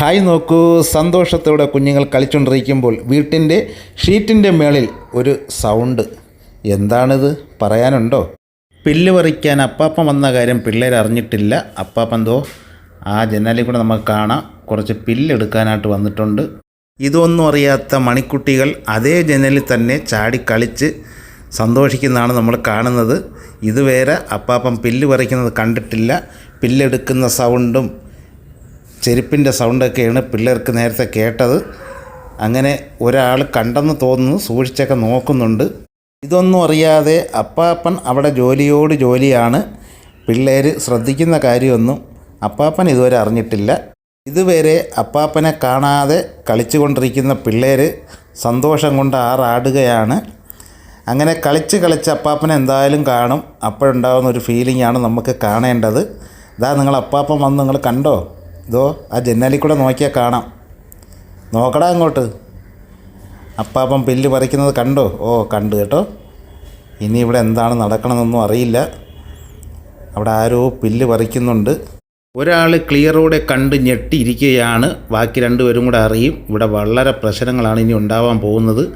Hi നോക്കൂ. സന്തോഷത്തോടെ കുഞ്ഞുങ്ങൾ കളിച്ചുകൊണ്ടിരിക്കുമ്പോൾ വീട്ടിന്റെ ഷീറ്റിന്റെ മേളിൽ ഒരു സൗണ്ട്. എന്താണിത്? പറയാനുണ്ടോ? പില്ല് പറിക്കാൻ അപ്പാപ്പൻ വന്ന കാര്യം പിള്ളേർ അറിഞ്ഞിട്ടില്ല. അപ്പാപ്പൻ എന്തോ? ആ ജനലിൽ കൂടെ നമുക്ക് കാണാം. കുറച്ച് പില്ലെടുക്കാനായിട്ട് വന്നിട്ടുണ്ട്. ഇതൊന്നും അറിയാത്ത മണിക്കുട്ടികൾ അതേ ജനലിൽ തന്നെ ചാടി കളിച്ച് സന്തോഷിക്കുന്നതാണ് നമ്മൾ കാണുന്നത്. ഇതുവരെ അപ്പാപ്പൻ പില്ല് പറിക്കുന്നത് കണ്ടിട്ടില്ല. പില്ലെടുക്കുന്ന സൗണ്ടും ചെരുപ്പിന്റെ സൗണ്ടൊക്കെയാണ് പിള്ളേർക്ക് നേരത്തെ കേട്ടത്. അങ്ങനെ ഒരാൾ കണ്ടെന്ന് തോന്നുന്നു സൂക്ഷിച്ചൊക്കെ നോക്കുന്നുണ്ട്. ഇതൊന്നും അറിയാതെ അപ്പാപ്പൻ അവിടെ ജോലിയോട് ജോലിയാണ്. പിള്ളേർ ശ്രദ്ധിക്കുന്ന കാര്യമൊന്നും അപ്പാപ്പൻ ഇതുവരെ അറിഞ്ഞിട്ടില്ല. ഇതുവരെ അപ്പാപ്പനെ കാണാതെ കളിച്ചുകൊണ്ടിരിക്കുന്ന പിള്ളേർ സന്തോഷം കൊണ്ട് ആറാടുകയാണ്. അങ്ങനെ കളിച്ച് കളിച്ച് അപ്പാപ്പനെ എന്തായാലും കാണും. അപ്പോഴുണ്ടാകുന്ന ഒരു ഫീലിംഗ് ആണ് നമുക്ക് കാണേണ്ടത്. ഇതാ നിങ്ങൾ അപ്പാപ്പൻ വന്ന് നിങ്ങൾ കണ്ടോ? ഇതോ ആ ജനാലിൽ കൂടെ നോക്കിയാൽ കാണാം. നോക്കടാ അങ്ങോട്ട്. അപ്പാപ്പം പില്ല് പറിക്കുന്നത് കണ്ടോ? ഓ കണ്ടു കേട്ടോ. ഇനി ഇവിടെ എന്താണ് നടക്കണമെന്നൊന്നും അറിയില്ല. അവിടെ ആരോ പില്ല് പറിക്കുന്നുണ്ട്. ഒരാൾ ക്ലിയറോടെ കണ്ട് ഞെട്ടിയിരിക്കുകയാണ്. ബാക്കി രണ്ടുപേരും കൂടെ അറിയും. ഇവിടെ വളരെ പ്രശ്നങ്ങളാണ് ഇനി ഉണ്ടാവാൻ പോകുന്നത്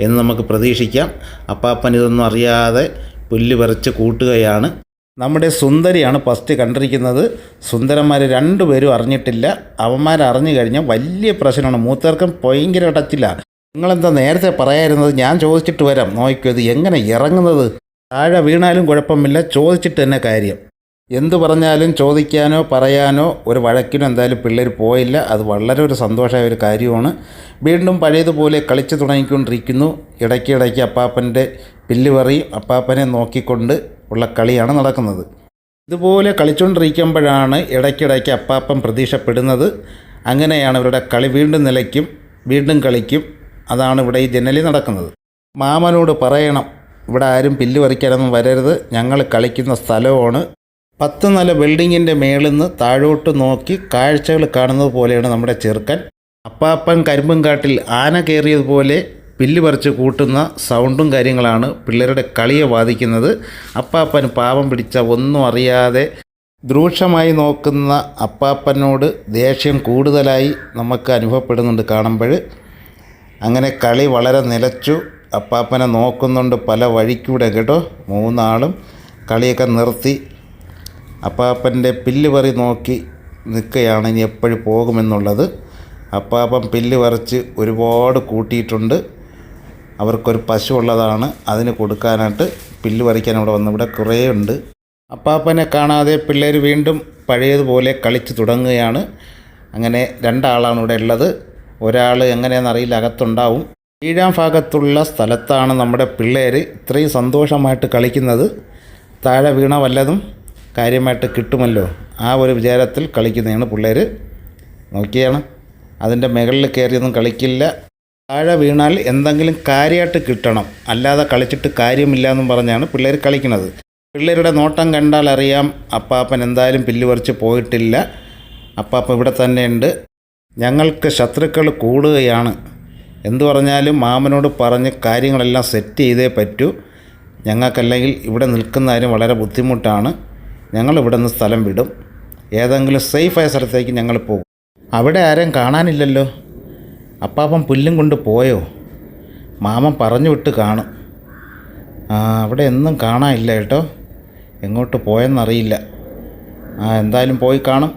എന്ന് നമുക്ക് പ്രതീക്ഷിക്കാം. അപ്പാപ്പൻ ഇതൊന്നും അറിയാതെ പുല്ല് പറിച്ച് കൂട്ടുകയാണ്. നമ്മുടെ സുന്ദരിയാണ് ഫസ്റ്റ് കണ്ടിരിക്കുന്നത്. സുന്ദരന്മാർ രണ്ടുപേരും അറിഞ്ഞിട്ടില്ല. അവന്മാർ അറിഞ്ഞു കഴിഞ്ഞാൽ വലിയ പ്രശ്നമാണ്. മൂത്തർക്കും ഭയങ്കര ടച്ചില്ല നിങ്ങളെന്താ നേരത്തെ പറയായിരുന്നത്? ഞാൻ ചോദിച്ചിട്ട് വരാം. നോക്കിയോ ഇത് എങ്ങനെ ഇറങ്ങുന്നത്? താഴെ വീണാലും കുഴപ്പമില്ല. ചോദിച്ചിട്ട് തന്നെ കാര്യം. എന്തു പറഞ്ഞാലും ചോദിക്കാനോ പറയാനോ ഒരു വഴക്കിനോ എന്തായാലും പിള്ളേർ പോയില്ല. അത് വളരെ ഒരു സന്തോഷമായ ഒരു കാര്യമാണ്. വീണ്ടും പഴയതുപോലെ കളിച്ചു തുടങ്ങിക്കൊണ്ടിരിക്കുന്നു. ഇടയ്ക്കിടയ്ക്ക് അപ്പാപ്പന്റെ പില്ല് പറയും. അപ്പാപ്പനെ നോക്കിക്കൊണ്ട് ഉള്ള കളിയാണ് നടക്കുന്നത്. ഇതുപോലെ കളിച്ചുകൊണ്ടിരിക്കുമ്പോഴാണ് ഇടയ്ക്കിടയ്ക്ക് അപ്പാപ്പം പ്രതീക്ഷപ്പെടുന്നത്. അങ്ങനെയാണ് ഇവരുടെ കളി വീണ്ടും നിലയ്ക്കും വീണ്ടും കളിക്കും. അതാണ് ഇവിടെ ഈ ജനലിൽ നടക്കുന്നത്. മാമനോട് പറയണം ഇവിടെ ആരും പില്ല് പറിക്കാനൊന്നും വരരുത്. ഞങ്ങൾ കളിക്കുന്ന സ്ഥലമാണ്. പത്ത് നില ബിൽഡിങ്ങിന്റെ മേളിൽ നിന്ന് താഴോട്ട് നോക്കി കാഴ്ചകൾ കാണുന്നത് പോലെയാണ് നമ്മുടെ ചെറുക്കൻ. അപ്പാപ്പൻ കരിമ്പും കാട്ടിൽ ആന കയറിയതുപോലെ പില്ല് പറിച്ച് കൂട്ടുന്ന സൗണ്ടും കാര്യങ്ങളാണ് പിള്ളേരുടെ കളിയെ ബാധിക്കുന്നത്. അപ്പാപ്പന് പാവം പിടിച്ച ഒന്നും അറിയാതെ ദ്രൂക്ഷമായി നോക്കുന്ന അപ്പാപ്പനോട് ദേഷ്യം കൂടുതലായി നമുക്ക് അനുഭവപ്പെടുന്നുണ്ട് കാണുമ്പോൾ. അങ്ങനെ കളി വളരെ നിലച്ചു. അപ്പാപ്പനെ നോക്കുന്നുണ്ട് പല വഴിക്കൂടെ കേട്ടോ. മൂന്നാളും കളിയൊക്കെ നിർത്തി. അപ്പാപ്പന്റെ പില്ല് പറി നോക്കി നിൽക്കുകയാണ് ഇനി എപ്പോഴും പോകുമെന്നുള്ളത്. അപ്പാപ്പൻ പില്ല് പറിച്ച് ഒരുപാട് കൂട്ടിയിട്ടുണ്ട്. അവർക്കൊരു പശു ഉള്ളതാണ് അതിന് കൊടുക്കാനായിട്ട് പില്ല് പറിക്കാൻ അവിടെ വന്ന്. ഇവിടെ കുറേ ഉണ്ട്. അപ്പാപ്പനെ കാണാതെ പിള്ളേർ വീണ്ടും പഴയതുപോലെ കളിച്ച് തുടങ്ങുകയാണ്. അങ്ങനെ രണ്ടാളാണ് ഇവിടെ ഉള്ളത്. ഒരാൾ എങ്ങനെയാണെന്നറിയില്ല അകത്തുണ്ടാവും. ഏഴാം ഭാഗത്തുള്ള സ്ഥലത്താണ് നമ്മുടെ പിള്ളേർ ഇത്രയും സന്തോഷമായിട്ട് കളിക്കുന്നത്. താഴെ വീണ വല്ലതും കാര്യമായിട്ട് കിട്ടുമല്ലോ? ആ ഒരു വിചാരത്തിൽ കളിക്കുന്നതാണ് പിള്ളേർ നോക്കിയാണ്. അതിന്റെ മുകളിൽ കയറിയൊന്നും കളിക്കില്ല. താഴെ വീണാൽ എന്തെങ്കിലും കാര്യമായിട്ട് കിട്ടണം. അല്ലാതെ കളിച്ചിട്ട് കാര്യമില്ല എന്നും പറഞ്ഞാണ് പിള്ളേർ കളിക്കുന്നത്. പിള്ളേരുടെ നോട്ടം കണ്ടാൽ അറിയാം അപ്പാപ്പൻ എന്തായാലും പില്ല് പറിച്ച് പോയിട്ടില്ല. അപ്പാപ്പൻ ഇവിടെ തന്നെയുണ്ട് ഞങ്ങൾക്ക് ശത്രുക്കൾ കൂടുകയാണ്. എന്തു പറഞ്ഞാലും മാമനോട് പറഞ്ഞ് കാര്യങ്ങളെല്ലാം സെറ്റ് ചെയ്തേ പറ്റൂ. ഞങ്ങൾക്കല്ലെങ്കിൽ ഇവിടെ നിൽക്കുന്ന കാര്യം വളരെ ബുദ്ധിമുട്ടാണ്. ഞങ്ങൾ ഇവിടെ നിന്ന് സ്ഥലം വിടും. ഏതെങ്കിലും സേഫായ സ്ഥലത്തേക്ക് ഞങ്ങൾ പോകും. അവിടെ ആരെയും കാണാനില്ലല്ലോ. അപ്പാപ്പൻ പുല്ലും കൊണ്ട് പോയോ? മാമൻ പറഞ്ഞു വിട്ട് കാണും. ആ അവിടെ എന്നും കാണാനില്ല കേട്ടോ. എങ്ങോട്ട് പോയെന്നറിയില്ല. ആ എന്തായാലും പോയി കാണും.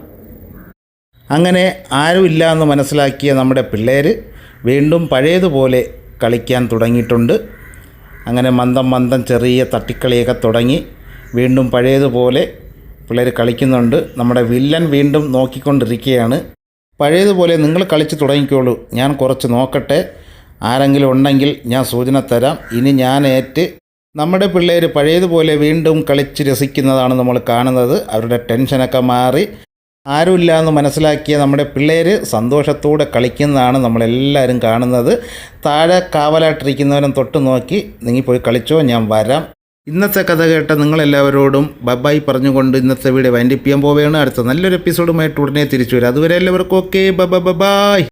അങ്ങനെ ആരുമില്ല എന്ന് മനസ്സിലാക്കിയ നമ്മുടെ പിള്ളേർ വീണ്ടും പഴയതുപോലെ കളിക്കാൻ തുടങ്ങിയിട്ടുണ്ട്. അങ്ങനെ മന്ദം മന്ദം ചെറിയ തട്ടിക്കളിയൊക്കെ തുടങ്ങി വീണ്ടും പഴയതുപോലെ പിള്ളേർ കളിക്കുന്നുണ്ട്. നമ്മുടെ വില്ലൻ വീണ്ടും നോക്കിക്കൊണ്ടിരിക്കുകയാണ്. പഴയതുപോലെ നിങ്ങൾ കളിച്ച് തുടങ്ങിക്കോളൂ. ഞാൻ കുറച്ച് നോക്കട്ടെ. ആരെങ്കിലും ഉണ്ടെങ്കിൽ ഞാൻ സൂചന തരാം. ഇനി ഞാൻ ഏറ്റ് നമ്മുടെ പിള്ളേർ പഴയതുപോലെ വീണ്ടും കളിച്ച് രസിക്കുന്നതാണ് നമ്മൾ കാണുന്നത്. അവരുടെ ടെൻഷനൊക്കെ മാറി. ആരുമില്ല എന്ന് മനസ്സിലാക്കിയ നമ്മുടെ പിള്ളേർ സന്തോഷത്തോടെ കളിക്കുന്നതാണ് നമ്മളെല്ലാവരും കാണുന്നത്. താഴെ കാവലായിട്ടിരിക്കുന്നവരും തൊട്ട് നോക്കി നിങ്ങൾ പോയി കളിച്ചോ ഞാൻ വരാം. ഇന്നത്തെ കഥ കേട്ട നിങ്ങളെല്ലാവരോടും ബബായി പറഞ്ഞുകൊണ്ട് ഇന്നത്തെ വീഡിയോ വൈൻഡിപ്പ് ചെയ്യാൻ പോവുകയാണ്. അടുത്ത നല്ലൊരു എപ്പിസോഡുമായിട്ട് ഉടനെ തിരിച്ചു വരാം. അതുവരെ എല്ലാവർക്കും ഓക്കെ. ബബ ബബായ്